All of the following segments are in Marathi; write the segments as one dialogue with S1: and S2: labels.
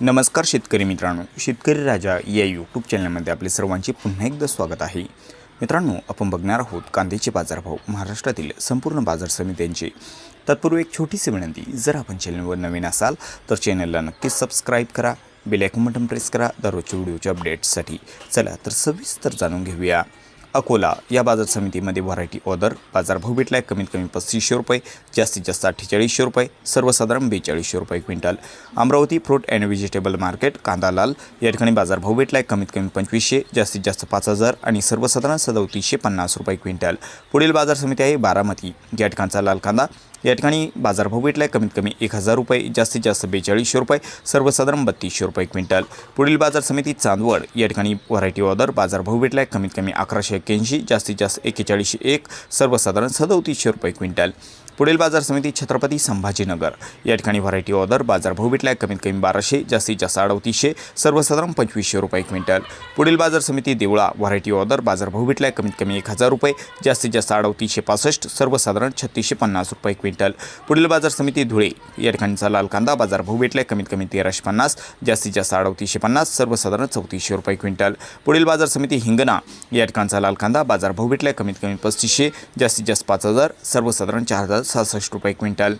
S1: नमस्कार शेतकरी मित्रांनो. शेतकरी राजा या यूट्यूब चॅनलमध्ये आपले सर्वांचे पुन्हा एकदा स्वागत आहे. मित्रांनो आपण बघणार आहोत कांद्याचे बाजारभाव महाराष्ट्रातील संपूर्ण बाजार समित्यांचे. तत्पूर्वी एक छोटीशी विनंती जर आपण चॅनलवर नवीन असाल तर चॅनलला नक्कीच सबस्क्राईब करा बेल आयकॉन बटन प्रेस करा दररोजच्या व्हिडिओच्या अपडेट्ससाठी चला तर सविस्तर जाणून घेऊया. अकोला या बाजार समितीमध्ये व्हरायटी ऑर्डर बाजारभाव भेटला आहे कमीत कमी पस्तीसशे रुपये जास्तीत जास्त अठ्ठेचाळीसशे रुपये सर्वसाधारण बेचाळीसशे रुपये quintal. Amravati fruit and vegetable market कांदा लाल या ठिकाणी बाजारभाव भेटला आहे कमीत कमी पंचवीसशे जास्तीत जास्त पाच हजार आणि सर्वसाधारण सदोतीसशे पन्नास रुपये क्विंटल. पुढील बाजार समिती आहे बारामती. या ठिकाणचा लाल कांदा या ठिकाणी बाजारभाव भेटला आहे कमीत कमी एक हजार रुपये जास्तीत जास्त बेचाळीसशे रुपये सर्वसाधारण बत्तीसशे रुपये क्विंटल. पुढील बाजार समिती चांदवड या ठिकाणी व्हरायटी ऑर्डर बाजारभाव भेटला आहे कमीत कमी अकराशे एक्क्याऐंशी जास्तीत जास्त एक्केचाळीसशे एक सर्वसाधारण सदोतीसशे रुपये क्विंटल. पुढील बाजार समिती छत्रपती संभाजीनगर. या ठिकाणी व्हरायटी ऑर्डर बाजारभाव भेटला आहे कमीत कमी बाराशे जास्तीत जास्त अडतीसशे सर्वसाधारण पंचवीसशे रुपये क्विंटल. पुढील बाजार समिती देवळा व्हरायटी ऑर्डर बाजारभाव भेटला आहे कमीत कमी एक हजार रुपये जास्तीत जास्त अडतीसशे पासष्ट सर्वसाधारण छत्तीसशे पन्नास रुपये क्विंटल. पुढील बाजार समिती धुळे या ठिकाणचा लाल कांदा बाजारभाव भेटला आहे कमीत कमी तेराशे पन्नास जास्तीत जास्त अडतीसशे पन्नास सर्वसाधारण चौतीसशे रुपये क्विंटल. पुढील बाजार समिती हिंगणा या ठिकाणचा लाल कांदा बाजारभाव भेटला आहे कमीत कमी पस्तीसशे जास्तीत जास्त पाच हजार सर्वसाधारण चार हजार सहासष्ट रुपये क्विंटल.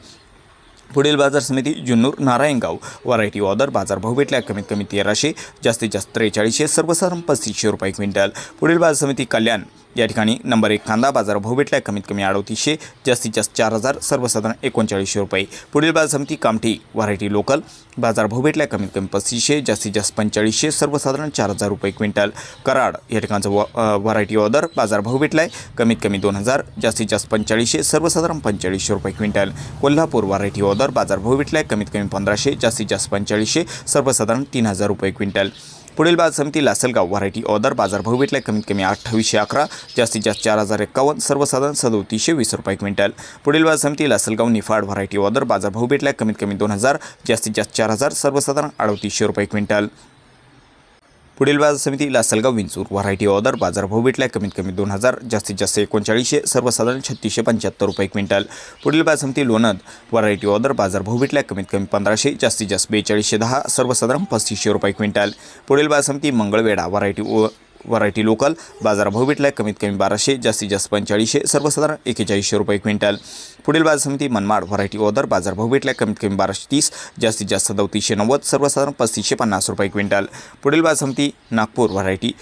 S1: पुढील बाजार समिती जुन्नूर नारायणगाव. व्हरायटी ऑर्डर बाजारभाव भेटल्या कमीत कमी तेराशे जास्तीत जास्त त्रेचाळीसशे सर्वसाधारण पस्तीसशे रुपये क्विंटल. पुढील बाजार समिती कल्याण. या ठिकाणी नंबर एक कांदा बाजार भाव भेटला कमीत कमी अडतीसशे जास्तीत जास्त चार हजार सर्वसाधारण एकोणचाळीसशे रुपये. पुढील बाजार समिती कामठी व्हरायटी लोकल. बाजार भाव भेटला कमीत कमी पस्तीसशे जास्तीत जास्त पंचेचाळीसशे सर्वसाधारण चार हजार रुपये क्विंटल. कराड या ठिकाणचं व व्हरायटी ऑर्डर बाजारभाव भेटला आहे कमीत कमी दोन हजार जास्तीत जास्त पंचेचाळीसशे सर्वसाधारण पंचेचाळीसशे रुपये क्विंटल. कोल्हापूर व्हरायटी ऑर्डर बाजारभाव भेटला आहे कमीत कमी पंधराशे जास्तीत जास्त पंचेचाळीसशे सर्वसाधारण तीन हजार रुपये क्विंटल. पुढील बाजार समिती लासलगाव व्हरायटी ऑर्डर बाजारभाव भेटला कमीत कमी अठ्ठावीसशे अकरा जास्तीत जास्त चार हजार एक्कावन्न सर्वसाधारण सदोतीसशे वीस रुपये क्विंटल. पुढील बाजार समिती लासलगाव निफाड व्हरायटी ऑर्डर बाजारभाव भेटला कमीत कमी दोन हजार जास्तीत जास्त चार हजार सर्वसाधारण अडतीसशे रुपये क्विंटल. पुढील बाजार समिती लासलगाव विंचूर. व्हरायटी ऑर्डर बाजारभाव भेटला कमीत कमी दोन हजार जास्तीत जास्त एकोणचाळीसशे सर्वसाधारण छत्तीसशे पंच्याहत्तर रुपये क्विंटल. पुढील बाजार समिती लोणंद. व्हरायटी ऑर्डर बाजारभाव भेटला कमीत कमी पंधराशे जास्तीत जास्त बेचाळीसशे दहा सर्वसाधारण पस्तीसशे रुपये क्विंटल. पुढील बाजार समिती मंगळवेढा. व्हरायटी व्हरायटी लोकल बाजारभाव भेटला कमीत कमी बाराशे जास्तीत जास्त पंचेचाळीसशे सर्वसाधारण एकेचाळीसशे रुपये क्विंटल. पुढील बाजार समिती मनमाड व्हरायटी ऑर्डर बाजारभाव भेटला कमीत कमी बाराशे तीस जास्तीत जास्त चौतीसशे नव्वद सर्वसाधारण पस्तीसशे पन्नास रुपये क्विंटल. पुढील बाजार समिती नागपूर व्हरायटी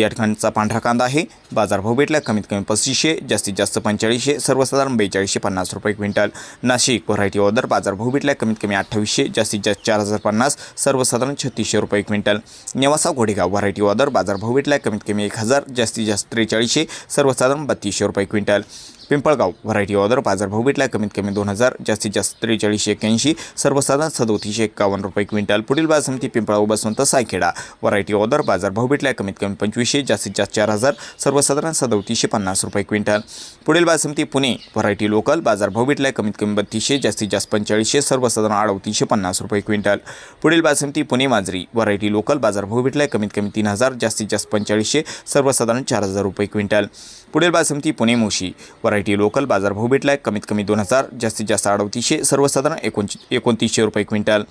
S1: या ठिकाणचा पांढरा कांदा आहे. बाजारभाव भेटला कमीत कमी पस्तीसशे जास्तीत जास्त पंचेचाळीसशे सर्वसाधारण बेचाळीसशे पन्नास रुपये क्विंटल. नाशिक व्हरायटी ऑर्डर बाजारभाव भेटला कमीत कमी अठ्ठावीसशे जास्तीत जास्त चार हजार पन्नास सर्वसाधारण छत्तीसशे रुपये क्विंटल. नेवासा घोडेगाव व्हरायटी ऑर्डर बाजारभाव भेटला कमीत कमी एक हजार जास्तीत जास्त त्रेचाळीसशे सर्वसाधारण बत्तीसशे रुपये क्विंटल. पिंपळगाव. व्हरायटी ऑर्डर बाजारभाव भेटला. कमीत कमी दोन हजार जास्तीत जास्त त्रेचाळीसशे एक्क्याऐंशी. सर्वसाधारण सदोतीसशे एक्कावन्न रुपये क्विंटल. पुढील बाजार समिती पिंपळगाव बसवंत सायखेडा. व्हरायटी ऑर्डर बाजारभाव भेटला. कमीत कमी पंचवीसशे जास्तीत जास्त चार हजार. सर्वसाधारण सदोतीसशे पन्नास रुपये क्विंटल. पुढील बाजार समिती पुणे. व्हरायटी लोकल बाजारभाव भेटला. कमीत कमी बत्तीसशे जास्तीत जास्त पंचेचाळीसशे. सर्वसाधारण अडतीसशे पन्नास रुपये क्विंटल. पुढील बाजार समिती पुणे माजरी. व्हरायटी लोकल बाजारभाव भेटला. कमीत कमी तीन हजार जास्तीत जास्त पंचेचाळीसशे. सर्वसाधारण चार हजार रुपये क्विंटल. पुढील बाजार समिती पुणे मोशी. व्हरायटी लोकल बाजारभाव भेटला आहे कमीत कमी दोन हजार जास्तीत जास्त अडतीसशे सर्वसाधारण एकोण एकोणतीसशे रुपये क्विंटल.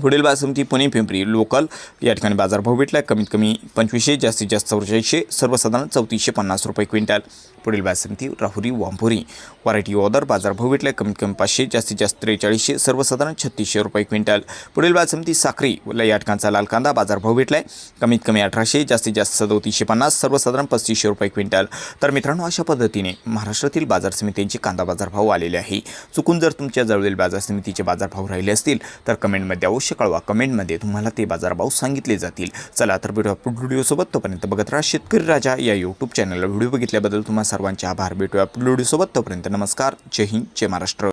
S1: पुढील बाजार समिती पुणे पिंपरी लोकल या ठिकाणी बाजारभाव भेटला आहे कमीत कमी पंचवीसशे जास्तीत जास्त चौवेचाळीसशे सर्वसाधारण चौतीसशे पन्नास रुपये क्विंटल. पुढील बाजार समिती राहुरी वांभोरी वरायटी ऑर्डर बाजारभाव भेटला आहे कमीत कमी पाचशे जास्तीत जास्त त्रेचाळीसशे सर्वसाधारण छत्तीसशे रुपये क्विंटल. पुढील बाजार समिती साखरी व या ठिकाणचा लाल कांदा बाजारभाव भेटला आहे कमीत कमी अठराशे जास्तीत जास्त सदोतीसशे पन्नास सर्वसाधारण पस्तीसशे रुपये क्विंटल. तर मित्रांनो अशा पद्धतीने महाराष्ट्रातील बाजार समित्यांचे कांदा बाजारभाव आलेले आहे. चुकून जर तुमच्या जवळील बाजार समितीचे बाजारभाव राहिले असतील तर कमेंटमध्ये अवश्य कळवा. कमेंटमध्ये तुम्हाला ते बाजारभाव सांगितले जातील. चला तर भेटूया पुढील व्हिडिओसोबत. तोपर्यंत बघत राहा शेतकरी राजा या यूट्यूब चॅनलला व्हिडिओ बघितल्याबद्दल तुम्हाला सर्वांचे आभार. भेटूया पुढील व्हिडिओसोबत. तोपर्यंत नमस्कार. जय हिंद. जय महाराष्ट्र.